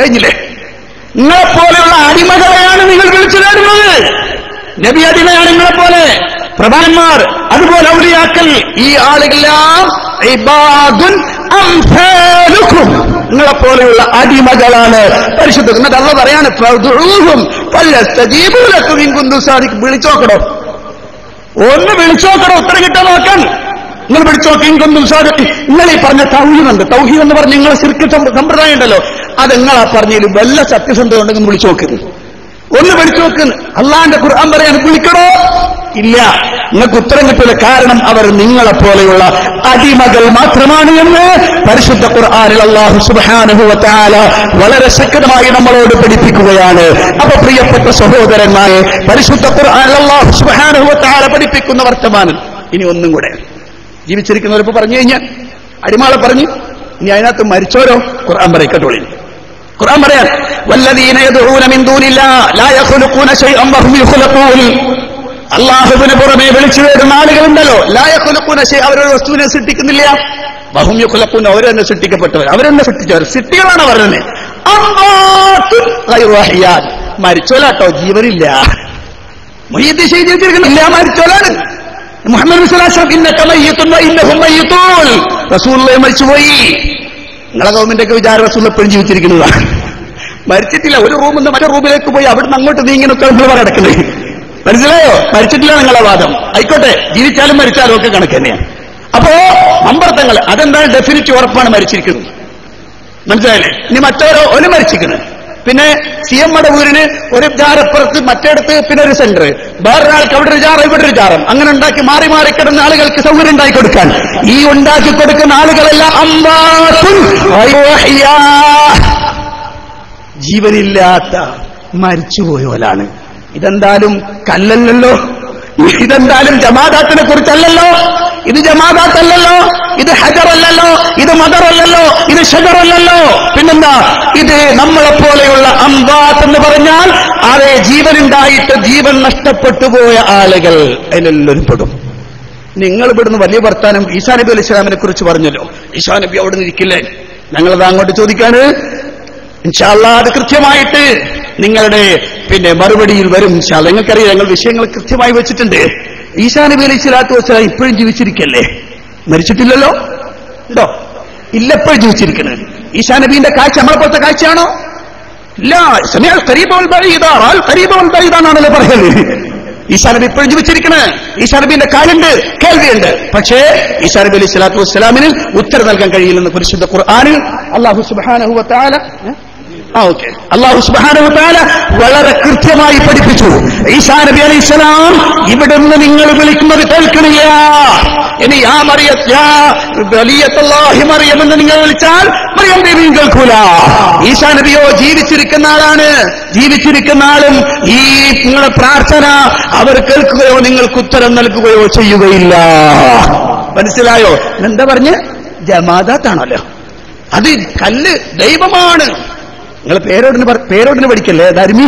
A: കഴിഞ്ഞില്ലേ? നിങ്ങളെ പോലെയുള്ള അടിമകളെയാണ് നിങ്ങൾ വിളിച്ചു തേടുന്നത്. നബി അടിമയാണ് നിങ്ങളെ പോലെ. പ്രധാനന്മാർ അതുപോലെ ഔലിയാക്കൽ ഈ ആളുകളെല്ലാം നിങ്ങളെ പോലെയുള്ള അടിമകളാണ്. പരിശുദ്ധ എന്നിട്ട് അല്ല പറയാണ് പല സാധിക്കും വിളിച്ചോക്കണോ ഒന്ന് വിളിച്ചോക്കടോ ഉത്തരം കിട്ടാൻ നോക്കാൻ. നിങ്ങൾ വിളിച്ചോക്കി ഇൻകൊന്നും സാധിക്കും നിങ്ങൾ ഈ പറഞ്ഞ തൗഹീദുണ്ട് തൗഹീദ് എന്ന് പറഞ്ഞ് നിങ്ങളെ സിർക്ക് സമ്പ്രദായം ഉണ്ടല്ലോ. അത് നിങ്ങളാ പറഞ്ഞതിൽ വല്ല സത്യസന്ധത ഉണ്ടെങ്കിൽ വിളിച്ചു നോക്കുന്നത് ഒന്ന് വിളിച്ചു നോക്കുന്നു അള്ളാന്റെ ഖുർആൻ പറയാൻ വിളിക്കണോ ഇല്ല. നിങ്ങൾക്ക് ഉത്തരം കിട്ടില്ല കാരണം അവർ നിങ്ങളെ പോലെയുള്ള അടിമകൾ മാത്രമാണ് എന്ന് പരിശുദ്ധ ഖുർആാനിൽ അള്ളാഹു വ വളരെ ശക്തമായി നമ്മളോട് പഠിപ്പിക്കുകയാണ്. അപ്പൊ പ്രിയപ്പെട്ട സഹോദരന്മാരെ പരിശുദ്ധ ഖുർആാനിൽ അള്ളാഹു വ പഠിപ്പിക്കുന്ന വർത്തമാനം ഇനി ഒന്നും കൂടെ. ജീവിച്ചിരിക്കുന്നവരിപ്പോ പറഞ്ഞു കഴിഞ്ഞാൽ അടിമാളെ പറഞ്ഞു ഇനി അതിനകത്ത് മരിച്ചവരോ? ഖുർആൻ പറയക്കട്ടോളി. ഖുർആൻ പറയാൻ വല്ലദീന യദഊന മിൻ ദൂനില്ലാ ലാ യഖ്ലുഖൂന ശൈഅൻ വഹും യഖ്ലുഖൂൻ. അള്ളാഹുവിന് പുറമെ വിളിച്ചു വരുന്ന ആളുകളുണ്ടല്ലോ ശൈഅ അവരൊരു വസ്തുവിനെ സൃഷ്ടിക്കുന്നില്ല. വഹും യഖ്ലുഖൂൻ അവർ തന്നെ സൃഷ്ടിക്കപ്പെട്ടവർ അവരെന്നെ സൃഷ്ടിച്ചവർ സൃഷ്ടികളാണ് അവർ തന്നെ മരിച്ചോലാട്ടോ ജീവനില്ല. മൊയ്യത്ത് ചെയ്തിരിക്കുന്നില്ല മരിച്ചോലാണ്. മുഹമ്മദ് മരിച്ചുപോയി. നിങ്ങളെ ഗവൺമെന്റൊക്കെ ഒക്കെ വിചാര റസൂൽ എപ്പോഴും ജീവിച്ചിരിക്കുന്നതാണ് മരിച്ചിട്ടില്ല ഒരു റൂമിൽ നിന്ന് മറ്റേ റൂമിലേക്ക് പോയി അവിടുന്ന് അങ്ങോട്ട് നീങ്ങിനൊക്കെ നമ്മൾ നടക്കുന്നത് മനസ്സിലായോ? മരിച്ചിട്ടില്ല നിങ്ങളെ വാദം. ആയിക്കോട്ടെ ജീവിച്ചാലും മരിച്ചാലും ഒക്കെ കണക്ക് തന്നെയാണ് അപ്പോ അമ്പർത്തങ്ങൾ അതെന്താണ് ഡെഫിനിറ്റ് ഉറപ്പാണ് മരിച്ചിരിക്കുന്നത്? മനസ്സിലായില്ലേ? ഇനി മറ്റോരോ ഒരു മരിച്ചിരിക്കുന്നത്. പിന്നെ സി എം മടവൂരിന് ഒരു ജാറപ്പുറത്ത് മറ്റേടത്ത് പിന്നെ ഒരു സെന്റർ. വേറൊരാൾക്ക് അവിടെ ഒരു ജാറ ഇവിടെ ഒരു ജാറം. അങ്ങനെ ഉണ്ടാക്കി മാറി മാറി കിടന്ന ആളുകൾക്ക് സൗകര്യം ഉണ്ടാക്കി കൊടുക്കാൻ. ഈ ഉണ്ടാക്കി കൊടുക്കുന്ന ആളുകളെല്ലാം. ജീവനില്ലാത്ത മരിച്ചുപോയോലാണ് ഇതെന്തായാലും കല്ലല്ലോ ഇതെന്തായാലും ജമാദാത്തിനെ കുറിച്ചല്ലല്ലോ. ഇത് ജമാഅത്തല്ലല്ലോ ഇത് ഹജറല്ലല്ലോ ഇത് മദറല്ലല്ലോ ഇത് ഷജറല്ലല്ലോ. പിന്നെന്താ? ഇത് നമ്മളെ പോലെയുള്ള അംബാത്ത് എന്ന് പറഞ്ഞാൽ അതെ ജീവനുണ്ടായിട്ട് ജീവൻ നഷ്ടപ്പെട്ടു പോയ ആളുകൾ അതിലെല്ലാവരും പെടും നിങ്ങൾ ഇവിടുന്ന് വലിയ വർത്താനം ഈശാ നബി അലൈഹി കുറിച്ച് പറഞ്ഞല്ലോ. ഈശാ നബി അവിടെ ഇരിക്കില്ലേ ഞങ്ങളത് അങ്ങോട്ട് ചോദിക്കാണ്. അത് കൃത്യമായിട്ട് നിങ്ങളുടെ പിന്നെ മറുപടിയിൽ വരും. ഇൻഷാല്ല നിങ്ങൾക്കറിയാം ഞങ്ങൾ വിഷയങ്ങൾ കൃത്യമായി വെച്ചിട്ടുണ്ട്. ഈസാ നബി അലൈഹി സ്വലാത്തു വസ്സലാം ഇപ്പോഴും ജീവിച്ചിരിക്കല്ലേ? മരിച്ചിട്ടില്ലല്ലോ? ഉണ്ടോ? ഇല്ല എപ്പോഴും ജീവിച്ചിരിക്കുന്നത്. ഈശാ നബീന്റെ കാഴ്ച പോലത്തെ കാഴ്ചയാണോ? ഇല്ല. സമയാൽ കരീബോൾ ബഴീദാറാൽ കരീബോൾ ബഴീദാന്നാണല്ലോ പറയുന്നത്. ഈശാ നബി ഇപ്പോഴും ജീവിച്ചിരിക്കണ്. ഈശാ നബിന്റെ കാലുണ്ട് കേൾവിയുണ്ട്. പക്ഷേ ഈശാ നബി അലൈഹി സ്വലാത്തു വസ്സലാമിന് ഉത്തരം നൽകാൻ കഴിയില്ലെന്ന് പരിശുദ്ധ ഖുർആാനിൽ അള്ളാഹു സുബാനഹു താല ഓക്കെ. അള്ളാഹു സുബാനഹു വളരെ കൃത്യമായി പഠിപ്പിച്ചു. ഈശാ നബി അലൈഹി സ്വലാം ഇവിടുന്ന് നിങ്ങൾ വിളിക്കുന്നത് കേൾക്കണില്ല. ഇനി ആ മറിയ മറിയമെന്ന് മറിയം എന്ന് നിങ്ങൾ വിളിച്ചാൽ മറിയം ദേവിയും കേൾക്കൂല. ഈശാ നബിയോ ജീവിച്ചിരിക്കുന്ന ആളാണ്. ജീവിച്ചിരിക്കുന്ന ആളും ഈ നിങ്ങളുടെ പ്രാർത്ഥന അവർ കേൾക്കുകയോ നിങ്ങൾക്ക് ഉത്തരം നൽകുകയോ ചെയ്യുകയില്ല. മനസ്സിലായോ? എന്താ പറഞ്ഞ്? ജമാദാത്താണല്ലോ. അത് കല്ല് ദൈവമാണ്. നിങ്ങൾ പേരോടിന് പേരോടിന് പിടിക്കല്ലേ ധർമ്മി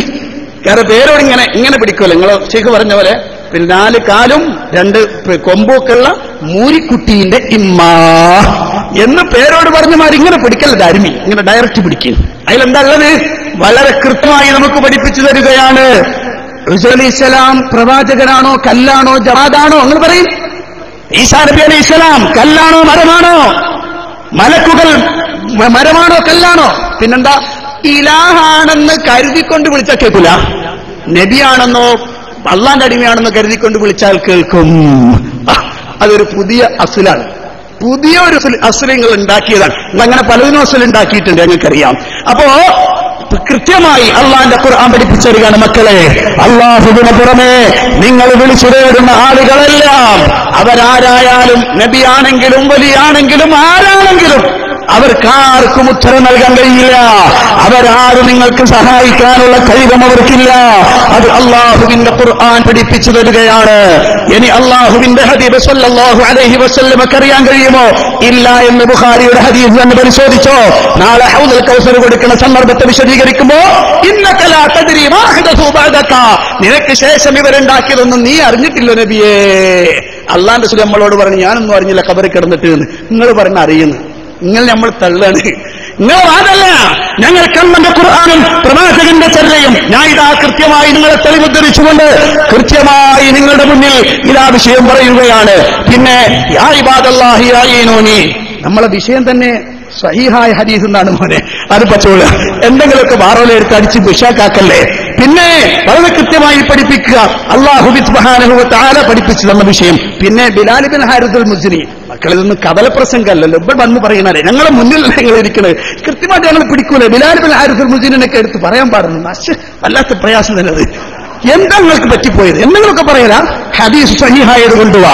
A: കാരണം പേരോട് ഇങ്ങനെ ഇങ്ങനെ പിടിക്കുമല്ലോ നിങ്ങൾ ശരിക്കും പറഞ്ഞ പോലെ പിന്നെ നാല് കാലും രണ്ട് കൊമ്പൊക്കെയുള്ള മൂരിക്കുട്ടീന്റെ ഇമ്മ. എന്ന് പേരോട് പറഞ്ഞ മാതിരി ഇങ്ങനെ പിടിക്കല്ല ധർമ്മി ഇങ്ങനെ ഡയറക്റ്റ് പിടിക്കും. അതിലെന്താ വളരെ കൃത്യമായി നമുക്ക് പഠിപ്പിച്ചു തരികയാണ്. ഇസ്ലാം പ്രവാചകനാണോ കല്ലാണോ ജവാദാണോ അങ്ങനെ പറയും. ഈസാ നബി ഇസ്ലാം കല്ലാണോ മരമാണോ? മലക്കുകൾ മരമാണോ കല്ലാണോ? പിന്നെന്താ? ഇലാഹാണെന്ന് കരുതിക്കൊണ്ട് വിളിച്ചാൽ കേൾക്കില്ല നബിയാണെന്നോ അള്ളാന്റെ അടിമയാണെന്ന് കരുതിക്കൊണ്ട് വിളിച്ചാൽ കേൾക്കും. അതൊരു പുതിയ അസുലാണ്. പുതിയ ഒരു അസുലങ്ങൾ ഉണ്ടാക്കിയതാണ്. അങ്ങനെ പലതിനും അസുൽ ഉണ്ടാക്കിയിട്ടുണ്ട് ഞങ്ങൾക്കറിയാം. അപ്പോ കൃത്യമായി അള്ളാന്റെ ഖുർആൻ പഠിപ്പിച്ചറിയാണ് മക്കളെ. അള്ളാഹുവിന് പുറമേ നിങ്ങൾ വിളിച്ചു തേടുന്ന ആളുകളെല്ലാം അവരാരായാലും നബിയാണെങ്കിലും വലിയാണെങ്കിലും ആരാണെങ്കിലും അവർക്കാർക്കും ഉത്തരം നൽകാൻ കഴിയില്ല. അവരാരും നിങ്ങൾക്ക് സഹായിക്കാനുള്ള കഴിവും അവർക്കില്ല. അത് അള്ളാഹുവിന്റെ ഖുർആൻ പഠിപ്പിച്ചു തരികയാണ്. ഇനി അള്ളാഹുവിന്റെ ഹദീബ് സല്ലല്ലാഹു അലൈഹി വസല്ലമക്ക് അറിയാൻ കഴിയുമോ? ഇല്ല എന്ന് ബുഖാരിയുടെ ഹദീസ് തന്നെ പരിശോധിച്ചോ? നാളെ ഹൗദൽ കൗസർ കൊടുക്കുന്ന സന്ദർഭത്തെ വിശദീകരിക്കുമ്പോ നിനക്ക് ശേഷം ഇവരുണ്ടാക്കിയതൊന്നും നീ അറിഞ്ഞിട്ടില്ല നബിയേ. അള്ളാന്റെ സുഖം നമ്മളോട് പറഞ്ഞു ഞാനൊന്നും അറിഞ്ഞില്ല കബറി കിടന്നിട്ട് നിങ്ങൾ പറഞ്ഞ അറിയുന്നു. നിങ്ങൾ നമ്മൾ തള്ളാണ് നിങ്ങൾ അതല്ല. ഞങ്ങൾ കണ്ണന്റെ ഖുർആാനും പ്രവാചകന്റെ ചര്യയും ഞാൻ ഇതാ കൃത്യമായി നിങ്ങളെ തെളിവുദ്ധരിച്ചുകൊണ്ട് കൃത്യമായി നിങ്ങളുടെ മുന്നിൽ ഇതാ വിഷയം പറയുകയാണ്. പിന്നെ നമ്മളെ വിഷയം തന്നെ സഹിഹായ ഹരീസ് എന്നാണ് മോനെ. അത് പച്ചോള. എന്തെങ്കിലുമൊക്കെ വാറോലെടുത്ത് അടിച്ച് വിഷാക്കാക്കല്ലേ പിന്നെ വളരെ കൃത്യമായി പഠിപ്പിക്കുക. അള്ളാഹു താര പഠിപ്പിച്ചു തന്ന വിഷയം. പിന്നെ ബിലാലിബിൻ ഹാരിദുൽ മുസ്ലി. മക്കളിതൊന്നും കവലപ്രസംഗമല്ലല്ലോ ഇവിടെ വന്ന് പറയുന്നതേ ഞങ്ങളെ മുന്നിൽ ഞങ്ങൾ ഇരിക്കണത് കൃത്യമായിട്ട് ഞങ്ങൾ പിടിക്കൂലേ? ബിലാലിബിൻ ഹാരിദുൽ മുജീനൊക്കെ എടുത്ത് പറയാൻ പാടുന്നു നശ വല്ലാത്ത പ്രയാസം തന്നെ അത്. എന്താ നിങ്ങൾക്ക് പറ്റിപ്പോയത്? എന്തെങ്കിലുമൊക്കെ പറയലാ? ഹദീസ് സഹിഹായത് കൊണ്ടുവാ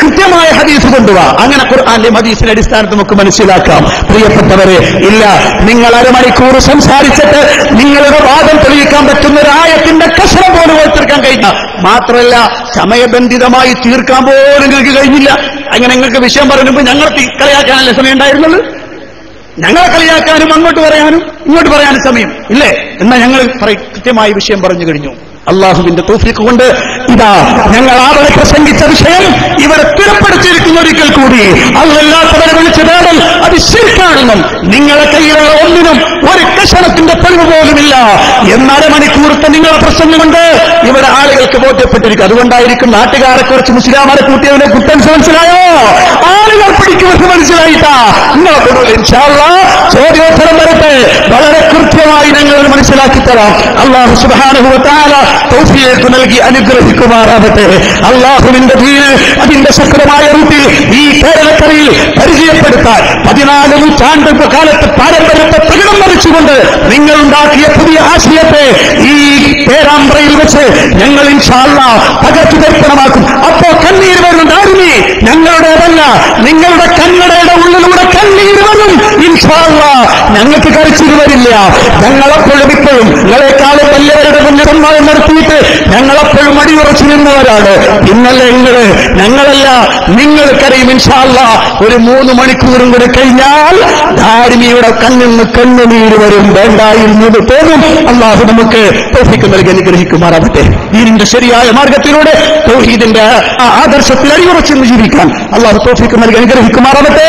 A: കൃത്യമായ ഹദീസ് കൊണ്ടുവാ. അങ്ങനെ ഖുർആാന്റെ ഹദീസിന്റെ അടിസ്ഥാനത്ത് നമുക്ക് മനസ്സിലാക്കാം. പ്രിയപ്പെട്ടവരെ ഇല്ല നിങ്ങൾ അരമണിക്കൂർ സംസാരിച്ചിട്ട് നിങ്ങളുടെ വാദം തെളിയിക്കാൻ പറ്റുന്ന ഒരു ആയത്തിന്റെ കഷണം പോലും ഓർത്തെടുക്കാൻ കഴിഞ്ഞ. മാത്രമല്ല സമയബന്ധിതമായി തീർക്കാൻ പോലും നിങ്ങൾക്ക് കഴിഞ്ഞില്ല. അങ്ങനെ നിങ്ങൾക്ക് വിഷയം പറയുമ്പോൾ ഞങ്ങൾ കളിയാക്കാനല്ലേ സമയം ഉണ്ടായിരുന്നുള്ളൂ? ഞങ്ങളെ കളിയാക്കാനും അങ്ങോട്ട് പറയാനും ഇങ്ങോട്ട് പറയാനും സമയം ഇല്ലേ? എന്നാൽ ഞങ്ങൾ കൃത്യമായി വിഷയം പറഞ്ഞു കഴിഞ്ഞു. അള്ളാഹുവിന്റെ തോഫിക്ക് കൊണ്ട് ഇതാ ഞങ്ങൾ ആവളെ പ്രസംഗിച്ച വിഷയം ഇവിടെ സ്ഥിരപ്പെടുത്തിയിരിക്കുന്ന ഒരിക്കൽ കൂടി. അല്ലല്ലാത്തവരെ വിളിച്ചു തേടൽ അത് ശരിക്കാണെന്നും നിങ്ങളെ കയ്യിലുള്ള ഒന്നിനും ഒരു കഷണത്തിന്റെ പഴിവ് പോലുമില്ല. എന്നര മണിക്കൂറത്തെ നിങ്ങളെ പ്രസംഗമുണ്ട്. ഇവിടെ ആളുകൾക്ക് ബോധ്യപ്പെട്ടിരിക്കും. അതുകൊണ്ടായിരിക്കും നാട്ടുകാരെ കുറച്ച് മുസ്ലിമാരെ കൂട്ടിയവനെ കുട്ടൻസ് മനസ്സിലായോ? ആളുകൾ പിടിക്കുമെന്ന് മനസ്സിലായിട്ടാ. നിങ്ങളെ ചോദ്യോത്തരം വരട്ടെ. വളരെ കൃത്യമായി ഞങ്ങൾ മനസ്സിലാക്കി തരാം. അള്ളാഹു സുബാനുഭവത്താല തൗഫിയേക്ക് നൽകി അനുഗ്രഹിക്കുമാറാവട്ടെ. അള്ളാഹുവിന്റെ ദീന് അതിന്റെ ശക്തമായ റൂട്ടിൽ ഈ കേരളക്കരയിൽ പരിചയപ്പെടുത്താൻ പതിനാല് നൂറ്റാണ്ട് കാലത്ത് പാരമ്പര്യത്തെ പ്രകടം വരച്ചുകൊണ്ട് നിങ്ങൾ ഉണ്ടാക്കിയ പുതിയ ആശയത്തെ ഈ പേരാമ്പ്രയിൽ വെച്ച് ഞങ്ങൾ ഇൻഷാല്ല പകർത്തി തരിപ്പണമാക്കും. അപ്പോ കണ്ണീർ വരുന്നുണ്ടായിരുന്നേ ഞങ്ങളുടെ ഞങ്ങളുടേതല്ല നിങ്ങളുടെ കണ്ണടെ കണ്ണീർ വരും ഇൻഷാല്ല ഞങ്ങൾക്ക് കരച്ചിൽ വരില്ല. ഞങ്ങളെപ്പോഴും ഇപ്പോഴും നിങ്ങളെക്കാളും വലിയവരുടെ മുന്നിൽ സമ്മാനം നടത്തിയിട്ട് ഞങ്ങളെപ്പോഴും അടിയുറച്ചു നിന്നവരാണ്. ഇന്നലെ നിങ്ങൾ? ഞങ്ങളല്ല നിങ്ങൾക്കറിയും ഇൻഷാല്ല ഒരു മൂന്ന് മണിക്കൂറും കൂടെ കഴിഞ്ഞാൽ ധാരിണിയുടെ കണ്ണിൽ നിന്ന് കണ്ണുനീര് വരും. വേണ്ടായിരുന്നത് പോകും അള്ളാഹു നമുക്ക് തോഫിക്ക് നൽകി അനുഗ്രഹിക്കുമാറാവട്ടെ ദീനിന്റെ ശരിയായ മാർഗത്തിലൂടെ തൗഹീദിന്റെ ആദർശത്തിൽ അടിയുറച്ചെന്ന് ജീവിക്കാൻ അള്ളാഹു തോഫിക്ക് നൽകി അനുഗ്രഹിക്കുമാറാവട്ടെ